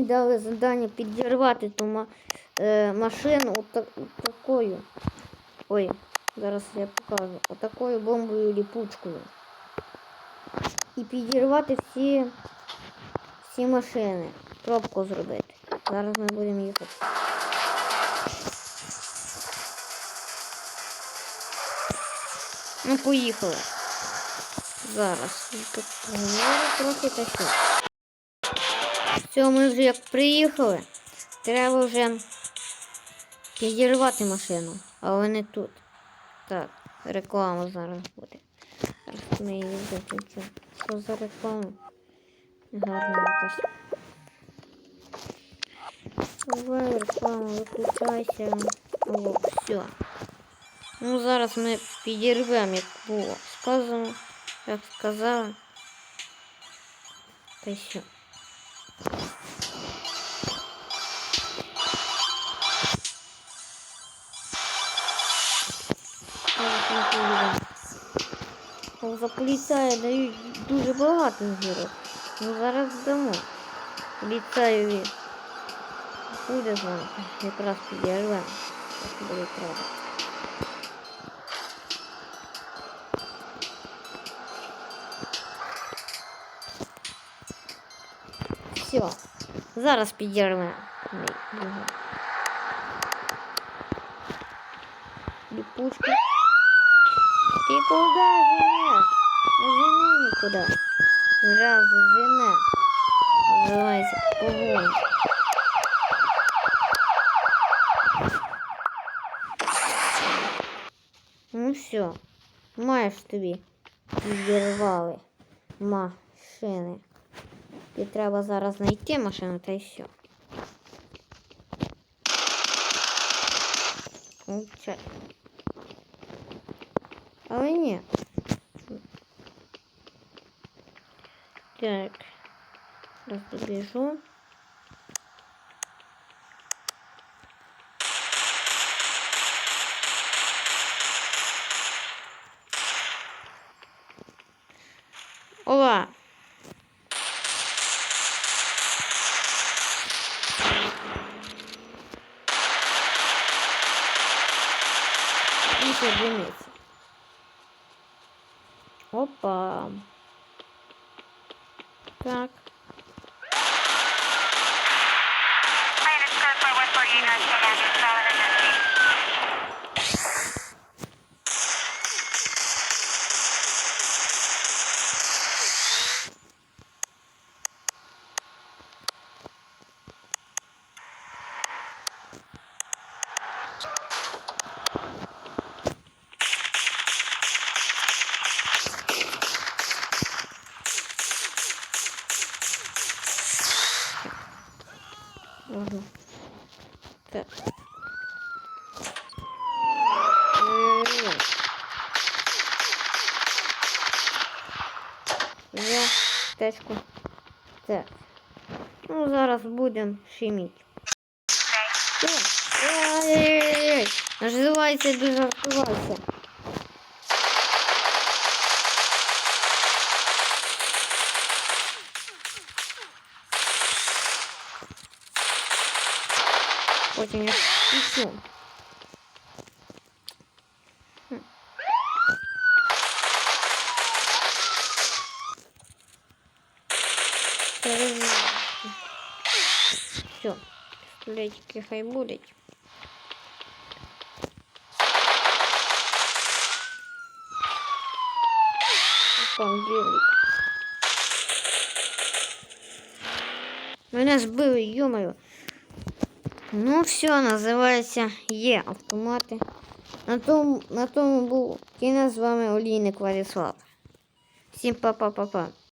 мені дали завдання підірвати ту е, машину отак, такою. Ой, зараз я покажу. Отакою бомбою ліпучкою. І підірвати всі, всі машини. Пробку зробити. Зараз ми будемо їхати. Ну, поїхали. Зараз. Трохи та що. Все, ми вже як приїхали. Треба вже підірвати машину, але не тут. Так, реклама зараз буде. Зараз ми її закінчимо. Що за реклама? Гарна якась. Давай реклама, виключайся. О, все. Ну, зараз ми підірвемо, як було сказано, як сказала. Та й За поліцая дають дуже багато зірок. Ну зараз дамо. Поліцаєві буде знати. Якраз підірвемо. як буде треба. Все. Зараз підірвемо. його. Липучка. Ты куда женешь? Не жени никуда. Сразу жена. Называется погонь. Ну все. Маєш тобі. Відірвали машини. І треба зараз знайти машину та й все. Мовчать. Але ні. Так. Раз добіжу. Ова! Інша одиниця. Опа. Так. Minus Можна. Так. Я течку. Так. Ну, зараз будемо шиміть. Ой-ой-ой. Наживайся, дуже Потім я пишу. Все, пістолетики хай будуть. Там білий. Мене збили, йомаю. Ну, все, називається є автомати. На тому, на тому був кінець з вами Олійник Владислав. Всім па-па-па-па.